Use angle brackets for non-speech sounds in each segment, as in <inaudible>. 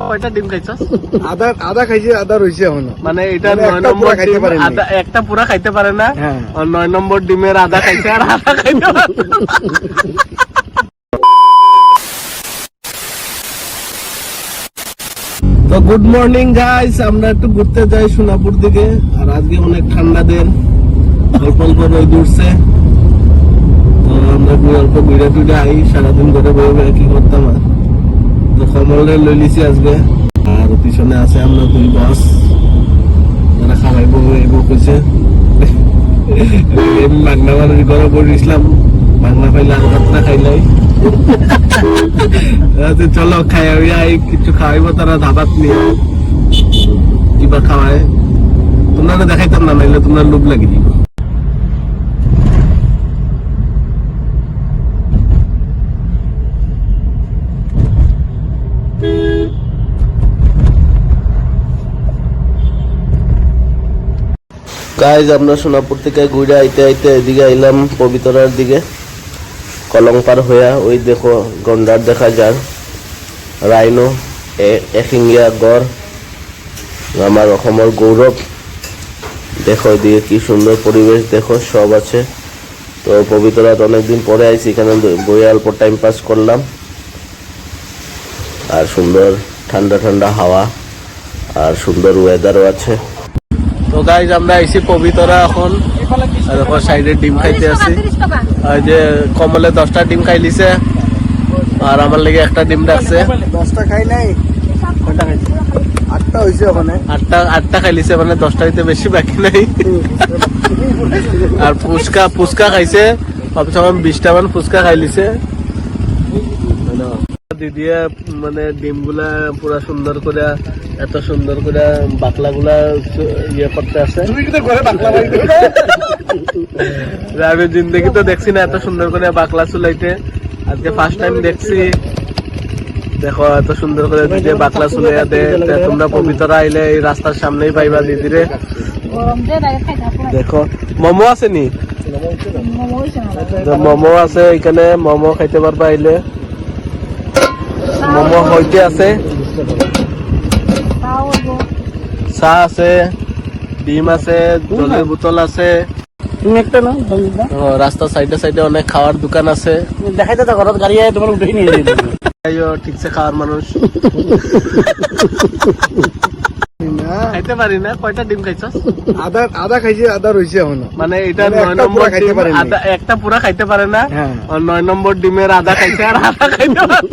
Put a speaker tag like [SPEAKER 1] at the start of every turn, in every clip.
[SPEAKER 1] কয়টা ডিম খাইছস
[SPEAKER 2] আদা আদা খাইছে আদা রয়েছে এখনও।
[SPEAKER 1] মানে এটা
[SPEAKER 2] মানে
[SPEAKER 1] নয় নম্বর
[SPEAKER 2] খাইতে
[SPEAKER 1] ডিম, আদা- একটা পুরা খাইতে পারে না
[SPEAKER 2] হ্যাঁ।
[SPEAKER 1] আর নয় নম্বর ডিমের আদা খাইছে আর আদা খাইতে পারে তো গুড মর্নিং গাইস আমরা একটু ঘুরতে যাই সোনাপুর দিকে আর আজকে অনেক ঠান্ডা দিন। অল্প অল্প রোদ উঠছে। আমরা দুই অল্প ঘুরে টুরে আই সারাদিন ঘরে বয়ে বয়ে কি করতাম আর? কমলে লই লিছি আজকে। আর পিছনে আছে আমরা দুই বস যারা খাওয়াইব এব কইছে মাগনা মানুষ ঘরে বই দিছিলাম মাগনা পাইলে আর ভাতটা খাইলাই আচ্ছা, চলো খাই আই কিছু খাওয়াইব তারা ধাবাত নিয়ে। কিবা খাওয়ায় তোমরা দেখাইতাম না নাইলে তোমরা লোভ লাগি দিব গাইজ আমরা সোনাপুর থেকে ঘুরে আইতে আইতে এদিকে আইলাম পবিতরার দিকে। কলংপার হইয়া ওই দেখো গন্ডার দেখা যায় রাইনো, এ- এশিঙীয়া গড়, আমার অসমৰ গৌরব। দেখো এদিকে কি সুন্দর পরিবেশ, দেখো সব আছে। তো পবিতরাত অনেকদিন পরে আইছি, এখানে বইয়ে অল্প টাইম পাস করলাম। আর সুন্দর ঠান্ডা ঠান্ডা হাওয়া, আর সুন্দর ওয়েদারও আছে। তো গাইজ আমরা আইছি পবিতরা এখন। দেখো সাইডে ডিম খাইতে আছি। আর যে কমলে দশটা ডিম খাই লিছে। আর আমার লেগে একটা ডিম রাখছে
[SPEAKER 2] দশটা খাই নাই। আটটা হয়েছে ওখানে।
[SPEAKER 1] আটটা আটটা খাই লিছে মানে দশটা হইতে বেশি বাকি নাই। আর ফুচকা ফুচকা খাইছে। ভাবছ আমি বিশটা মান ফুচকা খাই লিছে দিদিয়ে মানে ডিমগুলা পুরা সুন্দর করে এত সুন্দর করে বাকলা গুলা ইয়ে করতে
[SPEAKER 2] বাড়ি
[SPEAKER 1] আমি জিন্দগি তো দেখছি না এত সুন্দর করে বাকলা চুলাইতে। আজকে ফার্স্ট টাইম দেখছি। দেখো এত সুন্দর করে দিদি বাকলা চুলাইয়া দে তে তোমরা পবিত্রা আইলে এই রাস্তার সামনেই পাইবা দিদিরে দেখো মোমো আছে নি?
[SPEAKER 3] মোমো
[SPEAKER 1] আছে এখানে মোমো খাইতে পারবা আইলে। মোমো হইতে আছে।
[SPEAKER 3] তাও
[SPEAKER 1] চাহ আছে ডিম আছে জলের বোতল আছে।
[SPEAKER 2] তুমি একটা না
[SPEAKER 1] ও, সাইডে সাইডে অনেক খাওয়ার দোকান আছে।
[SPEAKER 2] দেখাইতে তো ঘরত গাড়ি আয় তোমার উঠেই নিয়ে যাবে।
[SPEAKER 1] ঠিকছে খাওয়ার মানুষ। <laughs> খাইতে পারি না। কয়টা ডিম খাইছস?
[SPEAKER 2] আদা আদা খাইছে আদা এখনও।
[SPEAKER 1] মানে এটা
[SPEAKER 2] মানে
[SPEAKER 1] নয় নম্বর
[SPEAKER 2] খাইতে।
[SPEAKER 1] আদা একটা পুরা খাইতে পারে না।
[SPEAKER 2] হ্যাঁ।
[SPEAKER 1] আর নয় নম্বর ডিমের আদা খাইছে আর আদা খাইতে পারে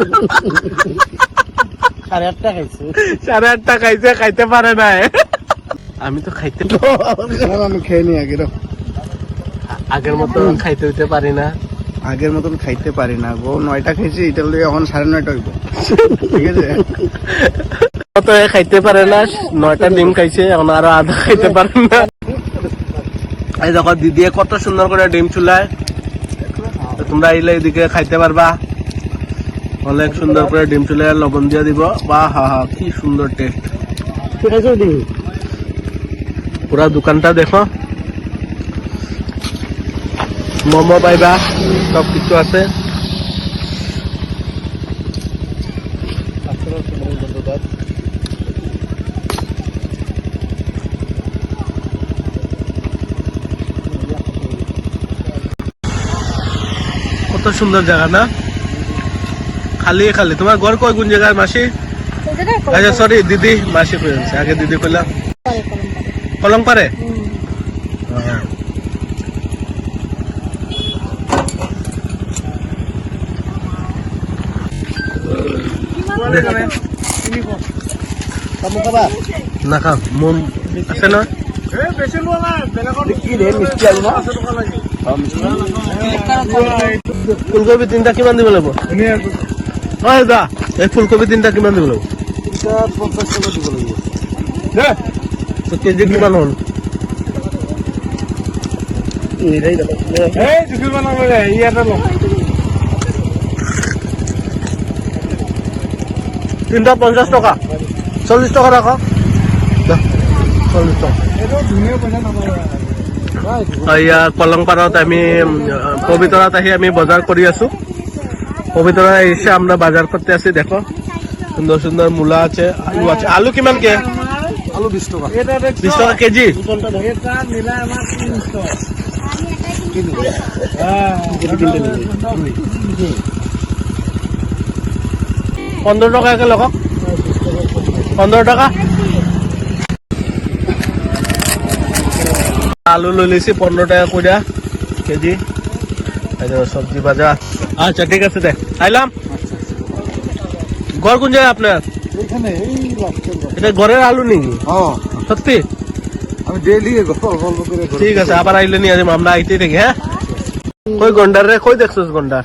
[SPEAKER 2] সাড়ে আটটা খাইছে।
[SPEAKER 1] সাড়ে আটটা খাইছে খাইতে পারে না। আমি তো খাইতে <laughs>
[SPEAKER 2] আমি খেয়ে নি আগে
[SPEAKER 1] আগের মতো খাইতে দিতে পারি না।
[SPEAKER 2] আগের মতন খাইতে পারি না গো। নয়টা খাইছি এটা এখন সাড়ে নয়টা হইব। ঠিক আছে?
[SPEAKER 1] তো খাইতে পারে না, নয়টা ডিম খাইছে, এখন আরও আধা খাইতে পারে না। এই দেখো, দিদিয়ে কত সুন্দর করে ডিম চুলায়। তোমরা আইলে এদিকে খাইতে পারবা। অনেক সুন্দর করে ডিম চুলে লবণ দিয়ে দিব। বা হা হা, কি সুন্দর টেস্ট পুরা দোকানটা দেখো। মোমো পাইবা সব কিছু আছে। কত সুন্দর জায়গা না? খালি খালি। তোমার ঘর কয় কোন জায়গায় মাসি? আচ্ছা সরি দিদি মাসি কই আছে আগে দিদি কইলাম কলম পারে না খাম মন আছে না?
[SPEAKER 2] কি মিষ্টি আলু না?
[SPEAKER 1] ফুলকবি তিনটা কিমান দিব লাগিব? হয় দা এই ফুলকবি তিনটা কিমান দিব লাগিব?
[SPEAKER 2] পঞ্চাশ টাকা দিব লাগিব।
[SPEAKER 1] কেজি কিমান হ'ল? তিনটা পঞ্চাশ টকা। চল্লিশ টকা রাখক দা, চল্লিশ টকা। এয়া কলংপাৰত আমি পবিতৰাত আহি আমি বজাৰ কৰি আছো। পবিত্রা এসে আমরা বাজার করতে আসি দেখো। সুন্দর সুন্দর মূলা আছে আলু আছে। আলু কিমান কে?
[SPEAKER 2] আলু বিশ টাকা।
[SPEAKER 1] বিশ টাকা কেজি? পনেরো টাকা একে লগ পনেরো টাকা? আলু লৈ লৈছি পনেরো টাকা কইরা কেজি। সবজি বাজার আচ্ছা ঠিক আছে দে আইলাম ঘর কোন জায়গায় আপনার। এটা ঘরের আলু নাকি?
[SPEAKER 2] হ্যাঁ
[SPEAKER 1] সত্যি?
[SPEAKER 2] আমি ডেইলি করে করি।
[SPEAKER 1] ঠিক আছে আবার আইলে নিয়ে আমরা আইতেই দেখি হ্যাঁ কই গন্ডার রে কই দেখছিস গন্ডার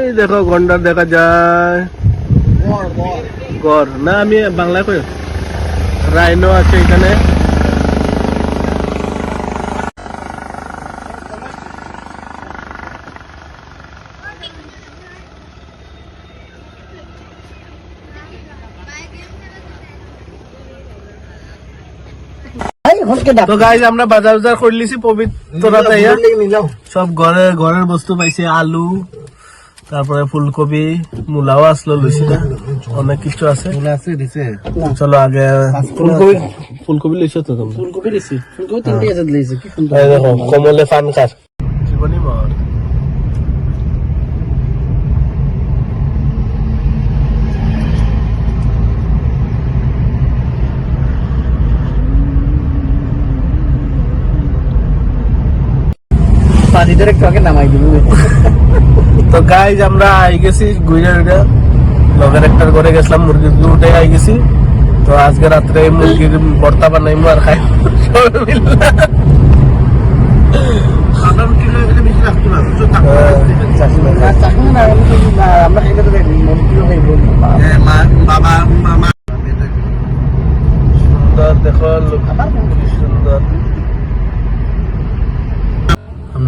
[SPEAKER 1] এই দেখো গন্ডার দেখা যায়। গড় না আমি বাংলায় কই রাইনো আছে এখানে তো গাইজ আমরা বাজার বাজার করে লিছি পবিত্রতা সব ঘরের ঘরের বস্তু পাইছে আলু তারপরে ফুলকপি মূলাও আসলো লুচি না অনেক কিছু আছে।
[SPEAKER 2] আছে দিছে।
[SPEAKER 1] চলো আগে ফুলকপি ফুলকপি লইছো তো তোমরা
[SPEAKER 2] ফুলকপি লইছি ফুলকপি তিনটে আছে লইছি কি সুন্দর
[SPEAKER 1] এই দেখো কমলে ফান খার জীবনী মর
[SPEAKER 2] পানিদের একটু আগে নামাই দিব।
[SPEAKER 1] তো গাইজ আমরা আই গেছি গুইরা লগের একটার ঘরে গেছিলাম মুরগির উঠে আই গেছি। তো আজকে রাত্রে মুরগির ভর্তা বানাইমু আর খাই সবাই মিলে।
[SPEAKER 2] আমরা খাইতে তো দেখি মন কিলো খাইব বাবা মামা
[SPEAKER 1] সুন্দর দেখো লোক কি সুন্দর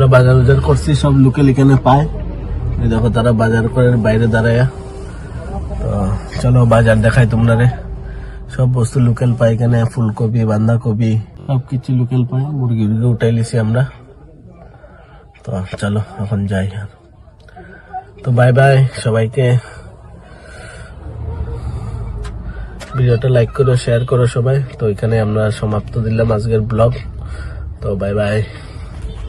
[SPEAKER 1] আমরা বাজার বাজার করছি, সব লোকেল এখানে পায়। দেখো তারা বাজার করে, বাইরে দাঁড়ায়। তো চলো বাজার দেখাই তোমরা। রে সব বস্তু লোকাল পাই এখানে, ফুলকপি, বাঁধাকপি সব কিছু লোকাল পাই মুরগি মুরগি উঠাই লিছি আমরা। তো চলো, এখন যাই তো বাই বাই সবাইকে। ভিডিওটা লাইক করো শেয়ার করো সবাই। তো এখানে আমরা সমাপ্ত দিলাম আজকের ব্লগ তো বাই বাই